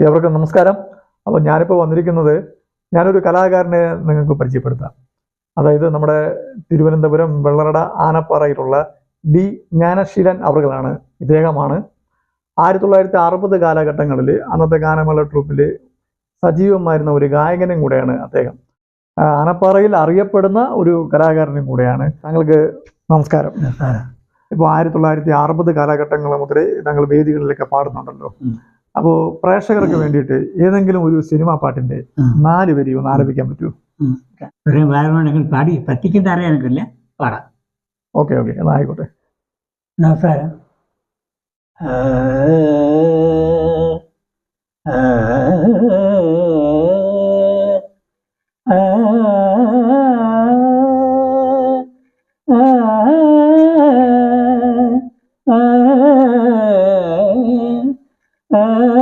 ഏവർക്കും നമസ്കാരം. അപ്പോൾ ഞാനിപ്പോൾ വന്നിരിക്കുന്നത് ഞാനൊരു കലാകാരനെ നിങ്ങൾക്ക് പരിചയപ്പെടുത്താം. അതായത് നമ്മുടെ തിരുവനന്തപുരം വെള്ളറട ആനപ്പാറയിലുള്ള ഡി ജ്ഞാനശീലൻ അവർകളാണ് ഇദ്ദേഹമാണ്. ആയിരത്തി തൊള്ളായിരത്തി അറുപത് കാലഘട്ടങ്ങളിൽ അന്നത്തെ ഗാനമേള ട്രൂപ്പിൽ സജീവമായിരുന്ന ഒരു ഗായകനും കൂടെയാണ് അദ്ദേഹം. ആനപ്പാറയിൽ അറിയപ്പെടുന്ന ഒരു കലാകാരനും കൂടെയാണ്. താങ്കൾക്ക് നമസ്കാരം. ഇപ്പോൾ ആയിരത്തി തൊള്ളായിരത്തി അറുപത് കാലഘട്ടങ്ങൾ മുതലേ താങ്കൾ വേദികളിലൊക്കെ പാടുന്നുണ്ടല്ലോ. അപ്പോൾ പ്രേക്ഷകർക്ക് വേണ്ടിയിട്ട് ഏതെങ്കിലും ഒരു സിനിമാ പാട്ടിന്റെ നാല് വരി ഒന്ന് ആരംഭിക്കാൻ പറ്റുമോ പാടി പറ്റിക്കുന്ന അറിയാനൊക്കില്ല പാടാം ഓക്കെ ഓക്കെ എന്നാ ആയിക്കോട്ടെ നമസ്കാരം ആ 嗯